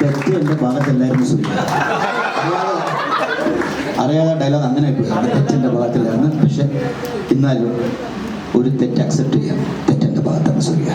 തെറ്റ് എന്റെ ഭാഗത്തല്ലായിരുന്നു സൂര്യ അറിയാതെ ഡയലോഗ് അങ്ങനെ പോയി തെറ്റിന്റെ ഭാഗത്തില്ലായിരുന്നു. പക്ഷെ എന്നാലും ഒരു തെറ്റ് അക്സെപ്റ്റ് ചെയ്യാം. തെറ്റെന്റെ ഭാഗത്താണ് സൂര്യ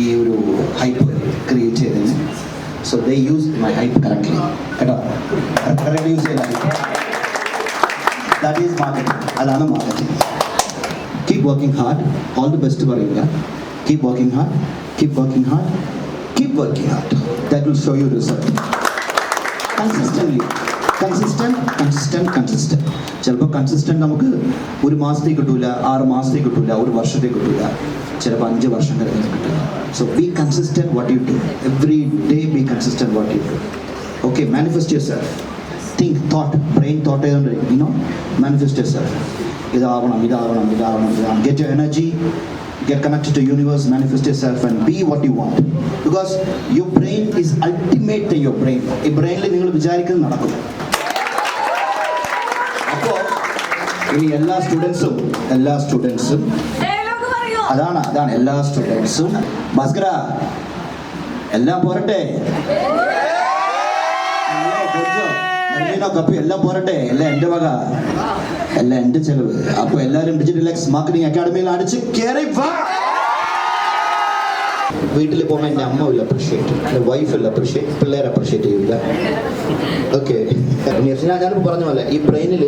ഈ ഒരു ഹൈപ്പ് ക്രിയേറ്റ് ചെയ്തതിന്. So they use my hype correctly കേട്ടോ? Correct use that is marketing അതാണ് marketing keep working hard all the best പറയുക keep working hard keep working hard keep working hard That will show you result. Consistently consistent consistent consistent ചിലപ്പോൾ consistent നമുക്ക് ഒരു മാസത്തേക്ക് കിട്ടൂല ആറ് മാസത്തേക്ക് കിട്ടൂല ഒരു വർഷത്തേക്ക് കിട്ടൂല. ചിലപ്പോൾ അഞ്ച് വർഷം കഴിഞ്ഞ് കിട്ടില്ല so be consistent what you do every day be consistent what you do okay manifest yourself think thought brain thought ചെയ്തുകൊണ്ട് യുനോ മാനിഫെസ്റ്റ് യുവർ സെൽഫ് ഇതാവണം ഇതാവണം ഇതാവണം ഇതാവണം. Get energy get connected to universe manifest yourself and be what you want because your brain is ultimate in your brain ഈ ബ്രെയിനിൽ നിങ്ങൾ വിചാരിക്കുന്നത് നടക്കും അപ്പോൾ ഇനി എല്ലാ സ്റ്റുഡൻസും എല്ലാ സ്റ്റുഡൻസും അതാണ് അതാണ് എല്ലാ സ്റ്റുഡൻസും ഭാസ്കര എല്ലാം പോരട്ടെ അർജുനോ, കപ്പി എല്ലാം പോരട്ടെ. എല്ലാം എന്റെ വക. എല്ലാം എന്റെ ചെലവ്. അപ്പൊ എല്ലാവരും ഡിജിറ്റൽ എക്സ് മാർക്കറ്റിംഗ് അക്കാഡമിയിൽ അടിച്ച് കയറി വീട്ടിൽ പോകുമ്പോൾ എന്റെ അമ്മ വിൽ അപ്രിഷിയേറ്റ് എന്റെ വൈഫ് വിൽ അപ്രിഷിയേറ്റ് പിള്ളേർ അപ്രിഷിയേറ്റ് ചെയ്യില്ല ഓക്കെ ഞാനിപ്പോൾ പറഞ്ഞ പോലെ ഈ ബ്രെയിനിൽ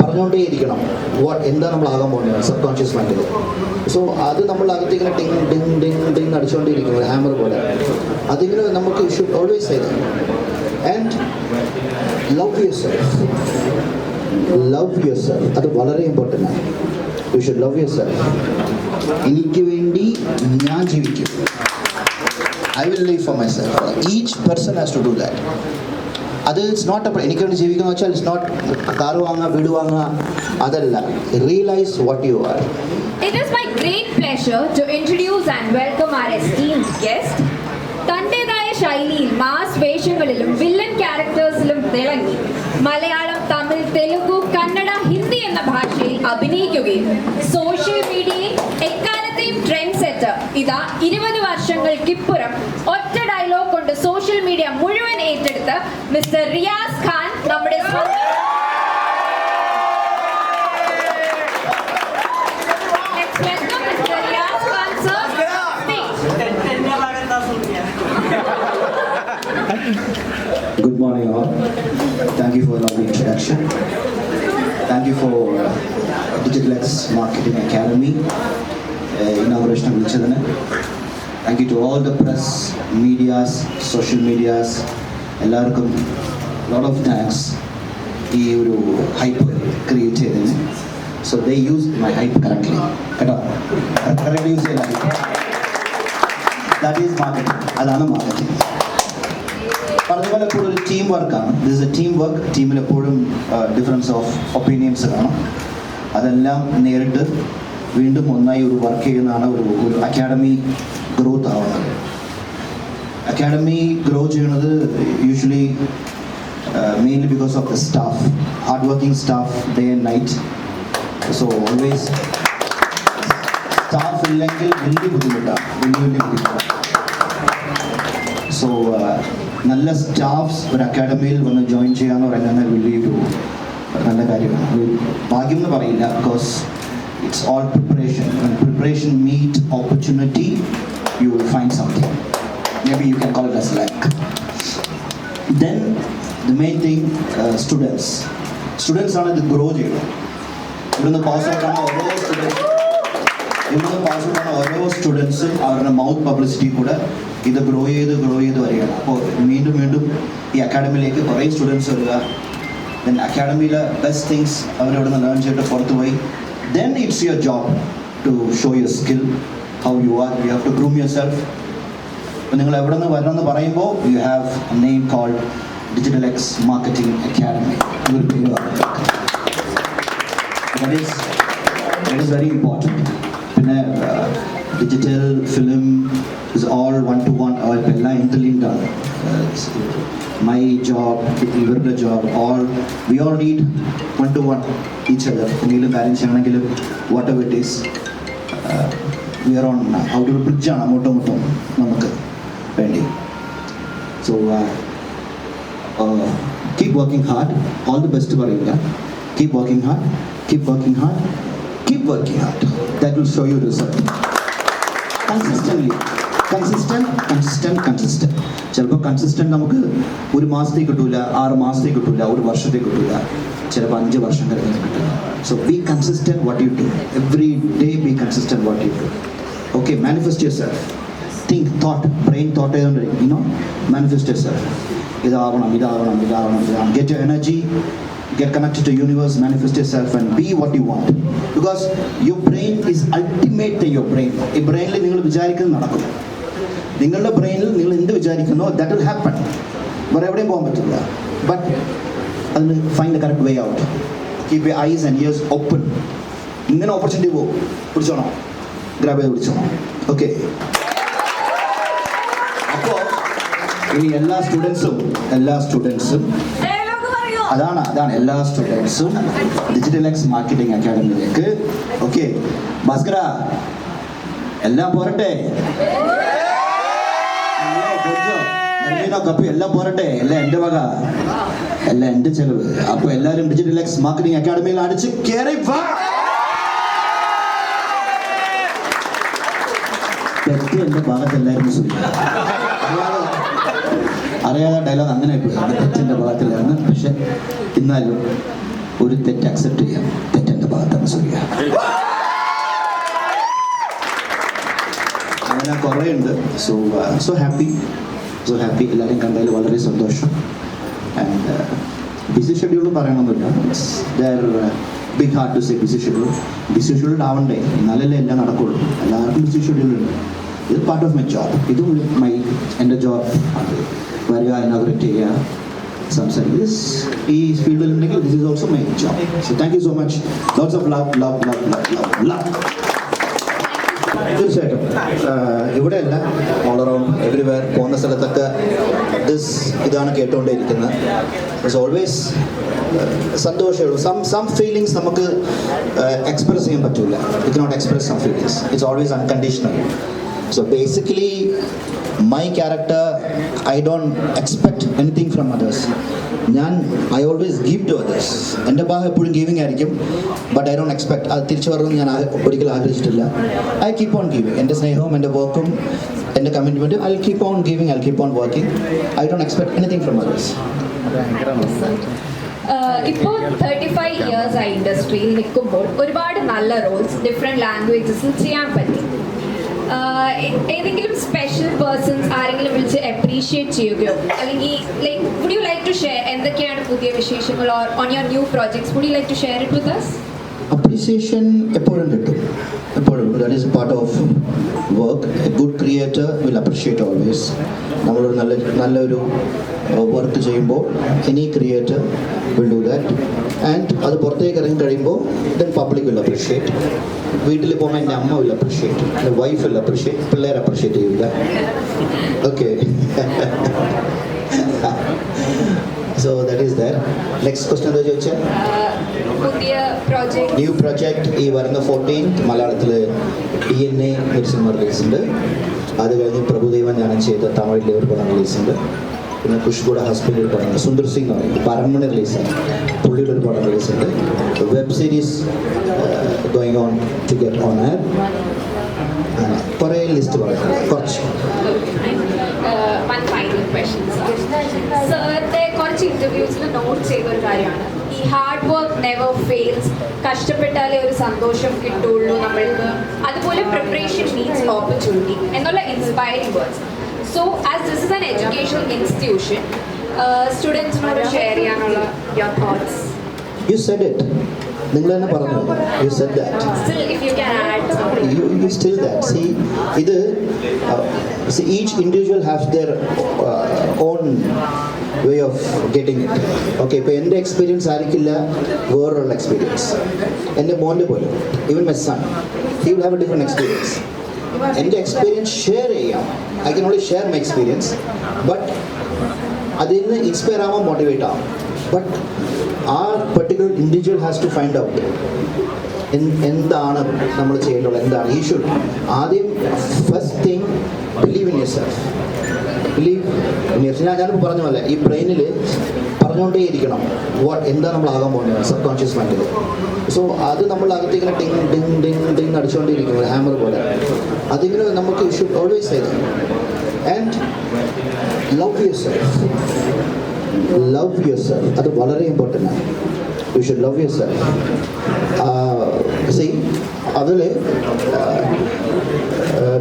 പറഞ്ഞുകൊണ്ടേ ഇരിക്കണം വാട്ട് എന്താ നമ്മൾ ആകാൻ പോകുന്നത്? സബ് കോൺഷ്യസ് മൈൻഡിൽ സോ അത് നമ്മൾ അകത്തേക്കിങ്ങനെ ടിങ് ടിങ് ടിങ് ടിങ് ഒരു ഹാമർ പോലെ. അതിങ്ങനെ നമുക്ക് ഷുഡ് ഓൾവേസ് ചെയ്ത് and love yourself love yourself അത് വളരെ ഇമ്പോർട്ടന്റ് ആണ്. You should love yourself എനിക്ക് വേണ്ടി ഞാൻ ജീവിക്കും. I will live for myself each person has to do that അത് ഇറ്റ്സ് നോട്ട് എനിക്ക് വേണ്ടി ജീവിക്കുന്ന വെച്ചാൽ ഇറ്റ്സ് നോട്ട് കാർ വാങ്ങുക വീട് വാങ്ങുക അതല്ല. Realise what you are It is my great pleasure to introduce and welcome our esteemed guest. തന്റേതായ ശൈലിയിൽ മാസ് വേഷങ്ങളിലും വില്ലൻ ക്യാരക്ടേഴ്സിലും തിളങ്ങി. മലയാളം തമിഴ് തെലുഗു കന്നഡ ഹിന്ദി എന്ന ഭാഷയിൽ അഭിനയിക്കുകയും സോഷ്യൽ മീഡിയയിൽ എക്കാലത്തെയും ട്രെൻഡ് സെറ്റർ ഇതാ ഇരുപത് വർഷങ്ങൾക്കിപ്പുറം lovely introduction. Thank you for uh, Digital X Marketing Academy uh, inauguration വിളിച്ചതിന് thank you to all the press medias social medias എല്ലാവർക്കും ലോട്ട് ഓഫ് താങ്ക്സ് ഈ ഒരു ഹൈപ്പ് ക്രിയേറ്റ് ചെയ്തതിന്. So they use my hype correctly കേട്ടോ? Correct use ചെയ്ത hype that is marketing അതാണ് marketing പറഞ്ഞ ഒരു ടീം വർക്കാണ് ദിസ് എ ടീം വർക്ക് ടീമിൽ എപ്പോഴും ഡിഫറൻസ് ഓഫ് ഒപ്പീനിയൻസ് കാണും. അതെല്ലാം നേരിട്ട് വീണ്ടും ഒന്നായി ഒരു വർക്ക് ചെയ്യുന്നതാണ് ഒരു ഒരു അക്കാഡമി ഗ്രോത്ത് ആവുന്നത്. അക്കാഡമി ഗ്രോ ചെയ്യുന്നത് usually mainly because of the staff hard working staff day and night so always staff ഇല്ലെങ്കിൽ വലിയ ബുദ്ധിമുട്ടാണ്. വലിയ വലിയ ബുദ്ധിമുട്ടാണ്. സോ നല്ല സ്റ്റാഫ്സ് ഒരു അക്കാഡമിയിൽ വന്ന് ജോയിൻ ചെയ്യാന്ന് പറയുന്നത് വലിയൊരു നല്ല കാര്യമാണ്. ഭാഗ്യം എന്ന് പറയില്ല because it's all preparation preparation meet opportunity you will find something maybe you can call it as like then the main thing students students ആണ് ഇത് ഗ്രോ ചെയ്യുന്നത്. ഇവിടുന്ന് പാസ് ഔട്ടാണ് ഓരോ സ്റ്റുഡൻസ് ഇവിടുന്ന് പാസ് ഔട്ടാണ് ഓരോ സ്റ്റുഡൻസും അവരുടെ മൗത്ത് പബ്ലിസിറ്റി കൂടെ ഇത് ഗ്രോ ചെയ്ത് ഗ്രോ ചെയ്ത് വരികയാണ്. അപ്പോൾ വീണ്ടും വീണ്ടും ഈ അക്കാഡമിയിലേക്ക് കുറേ സ്റ്റുഡൻസ് വരിക. ദെൻ അക്കാഡമിയിലെ ബെസ്റ്റ് തിങ്സ് അവരവിടെ നിന്ന് ലേൺ ചെയ്തിട്ട് പുറത്ത് പോയി. Then it's your job to show your skill how you are you have to groom yourself അപ്പോൾ നിങ്ങൾ എവിടെ നിന്ന് വരണമെന്ന് പറയുമ്പോൾ you have name called digital X marketing academy very important പിന്നെ digital film is all one to one ഇപ്പം എല്ലാം interlinked ആണ് മൈ ജോബ് ഇവരുടെ job all we all need one to one each other എന്തെങ്കിലും കാര്യം ചെയ്യണമെങ്കിലും whatever it is we are on out ഒരു ബ്രിഡ്ജാണ് അങ്ങോട്ടും ഇങ്ങോട്ടും നമുക്ക് വേണ്ടി. So keep working hard all the best പറയില്ല keep working hard keep working hard keep working hard that will show you result consistently consistent consistent consistent ചിലപ്പോൾ consistent നമുക്ക് ഒരു മാസത്തേക്ക് കിട്ടൂല ആറ് മാസത്തേക്ക് കിട്ടൂല ഒരു വർഷത്തേക്ക് കിട്ടൂല. ചിലപ്പോൾ അഞ്ച് വർഷം കഴിഞ്ഞ് കിട്ടില്ല so be consistent what you do every day be consistent what you do okay manifest yourself think thought brain thought ചെയ്തുകൊണ്ടിരിക്കും ഇനോ മാനിഫെസ്റ്റ് യുവർ സെൽഫ് ഇതാവണം ഇതാവണം ഇതാവണം ഇതാവണം. Get you energy get connected to universe manifest yourself and be what you want. Because your brain is ultimate to your brain. ഈ ബ്രെയിനിൽ നിങ്ങൾ വിചാരിക്കുന്നത് നടക്കും നിങ്ങളുടെ ബ്രെയിനിൽ നിങ്ങൾ എന്ത് വിചാരിക്കുന്നോ ദാറ്റ് വിൽ ഹാപ്പൺ വേറെ എവിടെയും പോകാൻ പറ്റില്ല. ബട്ട് അതിന് find the correct way out keep you eyes and ears open ഇങ്ങനെ ഓപ്പർച്യൂണിറ്റി പോകും. കുടിച്ചോണോ ഗ്രാബ് ചെയ്ത് കുടിച്ചോണോ ഓക്കെ അപ്പോൾ ഇനി എല്ലാ സ്റ്റുഡൻസും എല്ലാ സ്റ്റുഡൻസും അതാണ് അതാണ് എല്ലാ സ്റ്റുഡൻസും ഡിജിറ്റൽ എക്സ് മാർക്കറ്റിംഗ് അക്കാഡമിയിലേക്ക് ഓക്കെ ഭാസ്കര എല്ലാം പോരട്ടെ? നന്ദിനോ, കപ്പി എല്ലാം പോരട്ടെ. എല്ലാം എന്റെ വക. എല്ലാം എന്റെ ചെലവ്. അപ്പൊ എല്ലാവരും ഡിജിറ്റൽ എക്സ് മാർക്കറ്റിംഗ് അക്കാഡമിയിൽ അടിച്ച് കയറി വാ. തെറ്റ് എന്റെ ഭാഗത്തല്ലായിരുന്നു സുഖം. അറിയാതെ ഡയലോഗ് അങ്ങനെ പോയി. തെറ്റിന്റെ ഭാഗത്തിലായിരുന്നു. പക്ഷെ എന്നാലും ഒരു തെറ്റ് അക്സെപ്റ്റ് ചെയ്യാം. തെറ്റെന്റെ ഭാഗത്താണ് സൂര്യ അങ്ങനെ കുറേ ഉണ്ട്. So so happy so happy എല്ലാവരും കണ്ടതിൽ വളരെ സന്തോഷം. And busy schedule പറയണമെന്നില്ല it's their big heart to say busy schedule busy schedule ആവണ്ടേ? എന്നാലല്ലേ എല്ലാം നടക്കുള്ളൂ. എല്ലാവർക്കും ബിസി ഷെഡ്യൂൾ ഉണ്ട്. ഇത് പാർട്ട് ഓഫ് മൈ ജോബ് ഇതും മൈ എന്റെ ജോബ് ആണ് വരിക ഇനോഗ്രേറ്റ് ചെയ്യുക സംസാരിക്കുക. ഈ ഫീൽഡിൽ ഉണ്ടെങ്കിൽ this is also my job so thank you so much lots of love love love love love love തീർച്ചയായിട്ടും. ആഹ് ഇവിടെയല്ല ഓൾ അറൗണ്ട് എവരിവെയർ പോകുന്ന സ്ഥലത്തൊക്കെ ദിസ് ഇതാണ് കേട്ടുകൊണ്ടേയിരിക്കുന്നത്. ഇറ്റ്സ് ഓൾവേസ് സന്തോഷമുള്ളൂ സം സം ഫീലിങ്സ് നമുക്ക് എക്സ്പ്രസ് ചെയ്യാൻ പറ്റില്ല it not express some feelings it's always unconditional so basically my character I don't expect anything from others ഞാൻ I always give to others എന്റെ ഭാഗം എപ്പോഴും ഗീവിങ് ആയിരിക്കും. ബട്ട് ഐ ഡോണ്ട് എക്സ്പെക്ട് അത് തിരിച്ചു വരണമെന്ന് ഞാൻ ഒരിക്കലും ആഗ്രഹിച്ചിട്ടില്ല. ഐ കീപ്പ് ഓൺ ഗീവിങ് എന്റെ സ്നേഹവും എന്റെ വർക്കും എന്റെ കമ്മിറ്റ്മെന്റും I keep on giving I keep on working I don't expect anything from others ഇപ്പോൾ തേർട്ടി ഫൈവ് ഇയേഴ്സ് ആയി ഇൻഡസ്ട്രിയിൽ നിൽക്കുമ്പോൾ ഒരുപാട് നല്ല റോൾസ് ഡിഫറെന്റ് ലാംഗ്വേജസിൽ ചെയ്യാൻ പറ്റി. ഏതെങ്കിലും സ്പെഷ്യൽ പേഴ്സൺസ് ആരെങ്കിലും വിളിച്ച് അപ്രീഷിയേറ്റ് ചെയ്യുകയോ അല്ലെങ്കിൽ like would you like to share എന്തൊക്കെയാണ് പുതിയ വിശേഷങ്ങൾ on your new projects would you like to share it with us? Appreciation എപ്പോഴും കിട്ടും. എപ്പോഴും. That is part of work a good creator will appreciate always നമ്മളൊരു നല്ല നല്ലൊരു വർക്ക് ചെയ്യുമ്പോൾ any creator will do that and അത് പുറത്തേക്ക് ഇറങ്ങി കഴിയുമ്പോൾ ദെൻ പബ്ലിക് വിൽ അപ്രീഷിയേറ്റ് വീട്ടിൽ പോകുമ്പോൾ എന്റെ അമ്മ വിൽ അപ്രീഷിയേറ്റ് എന്റെ വൈഫ് വിൽ അപ്രീഷിയേറ്റ് പിള്ളേർ അപ്രീഷിയേറ്റ് ചെയ്യില്ല okay so that is there. Next question എന്താ ചോദിച്ചാൽ ന്യൂ പ്രൊജക്ട് ഈ വരുന്ന ഫോർട്ടീൻത്ത് മലയാളത്തിൽ ഡി എൻ എ ഒരു സിനിമ റിലീസ് ഉണ്ട്. അത് കഴിഞ്ഞ് പ്രഭുദേവൻ ഞാനും ചെയ്ത തമിഴിലെ ഒരു പടം റിലീസ് ഉണ്ട്. പിന്നെ ഖുഷ്ബുടെ ഹസ്ബൻഡ് ഒരു പടം സുന്ദർ സിംഗ് എന്ന് പറയും. പരമണി റിലീസാണ് പുള്ളിയുടെ ഒരു പടം റിലീസ് ഉണ്ട്. Web series going on to get on air കുറേ ലിസ്റ്റ് പറയാം കുറച്ച്. വൺ ഫൈനൽ ക്വസ്റ്റ്യൻസ് സാറിന്റെ കുറച്ച് ഇന്റർവ്യൂസിൽ നോട്ട് ചെയ്ത ഒരു കാര്യമാണ്. ഈ ഹാർഡ് വർക്ക് നെവർ ഫെയിൽസ് കഷ്ടപ്പെട്ടാലേ ഒരു സന്തോഷം കിട്ടുള്ളൂ നമ്മൾക്ക്. അതുപോലെ പ്രിപ്പറേഷൻ മീൻസ് ഓപ്പർച്യൂണിറ്റി എന്നുള്ള inspiring words so as this is an educational institution സ്റ്റുഡൻസിനോട് share ചെയ്യാനുള്ള your thoughts you said it നിങ്ങൾ തന്നെ പറഞ്ഞു you said that still if you can you still that? See either uh, see each individual has their uh, own way of getting it. Okay ഇപ്പോൾ എന്റെ experience ആയിരിക്കില്ല വേറൊരു experience എന്റെ മോന്റെ പോലെ even my son he will have a different experience എന്റെ experience share ചെയ്യാം. I can only share my experience but അതിൽ നിന്ന് ഇൻസ്പയർ ആവാം മോട്ടിവേറ്റ് ആവാം. ബട്ട് ആ particular individual has to find out എന്താണ് നമ്മൾ ചെയ്യേണ്ടത്? എന്താണ്? ഈ ഷുഡ് ആദ്യം first thing believe in yourself believe in ഞാൻ ഞാനിപ്പോൾ പറഞ്ഞ പോലെ ഈ ബ്രെയിനിൽ പറഞ്ഞുകൊണ്ടേയിരിക്കണം. വാട്ട് എന്താ നമ്മൾ ആകാൻ പോകുന്നത്? സബ് കോൺഷ്യസ് മൈൻഡിൽ സോ അത് നമ്മൾ അകത്തേക്കിങ്ങനെ ടിങ് ടിങ് ടിങ് ടിങ് അടിച്ചുകൊണ്ടിരിക്കും ഹാമർ പോലെ. അതിങ്ങനെ നമുക്ക് ഷുഡ് ഓൾവേസ് ചെയ്ത് and love yourself love yourself അത് വളരെ ഇമ്പോർട്ടന്റ് ആണ്. You should love yourself see. അതിൽ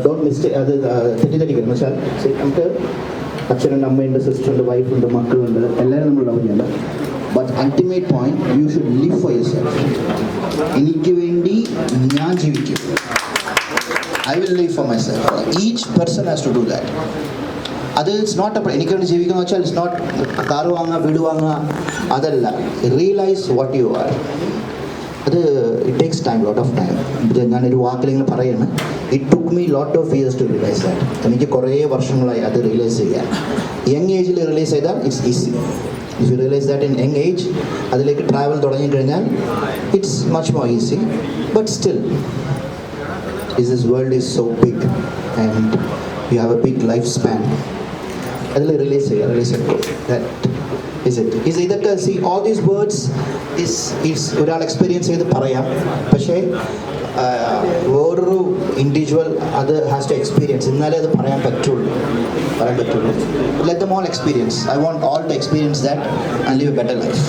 ഡോണ്ട് മിസ്റ്റേക്ക് അത് തെറ്റിദ്ധരിക്കരുത്. എന്നുവെച്ചാൽ see, നമുക്ക് അച്ഛനുണ്ട് അമ്മയുണ്ട് സിസ്റ്ററുണ്ട് വൈഫുണ്ട് മക്കളുണ്ട് എല്ലാവരും നമ്മൾ ലവ് ചെയ്യണ്ട but ultimate point you should live for yourself എനിക്ക് വേണ്ടി ഞാൻ ജീവിക്കും. I will live for myself each person has to do that അത് ഇറ്റ്സ് നോട്ട് എനിക്ക് വേണ്ടി ജീവിക്കുന്ന വെച്ചാൽ ഇറ്റ്സ് നോട്ട് കാർ വാങ്ങുക വീട് വാങ്ങുക അതല്ല. റിയലൈസ് വാട്ട് യു ആർ അത് it takes time lot of time ഞാനൊരു വാക്കിൽ ഇങ്ങനെ പറയുന്നത് it took me lot of years to realise that എനിക്ക് കുറേ വർഷങ്ങളായി അത് റിയലൈസ് ചെയ്യാൻ. യങ് ഏജിൽ റിയലൈസ് ചെയ്താൽ it's easy if you realise that in young age അതിലേക്ക് ട്രാവൽ തുടങ്ങിക്കഴിഞ്ഞാൽ it's much more easy but still is this world is so big and you have a big life lifespan. അതിൽ release ചെയ്യുക release is ഇതൊക്കെ see all these words is is ഒരാൾ experience ചെയ്ത് പറയാം. പക്ഷേ വേറൊരു ഇൻഡിവിജ്വൽ അത് ഹാസ് ടു എക്സ്പീരിയൻസ് എന്നാലേ അത് പറയാൻ പറ്റുള്ളൂ. പറയാൻ പറ്റുള്ളൂ. Let them all experience I want all to experience that and live a better life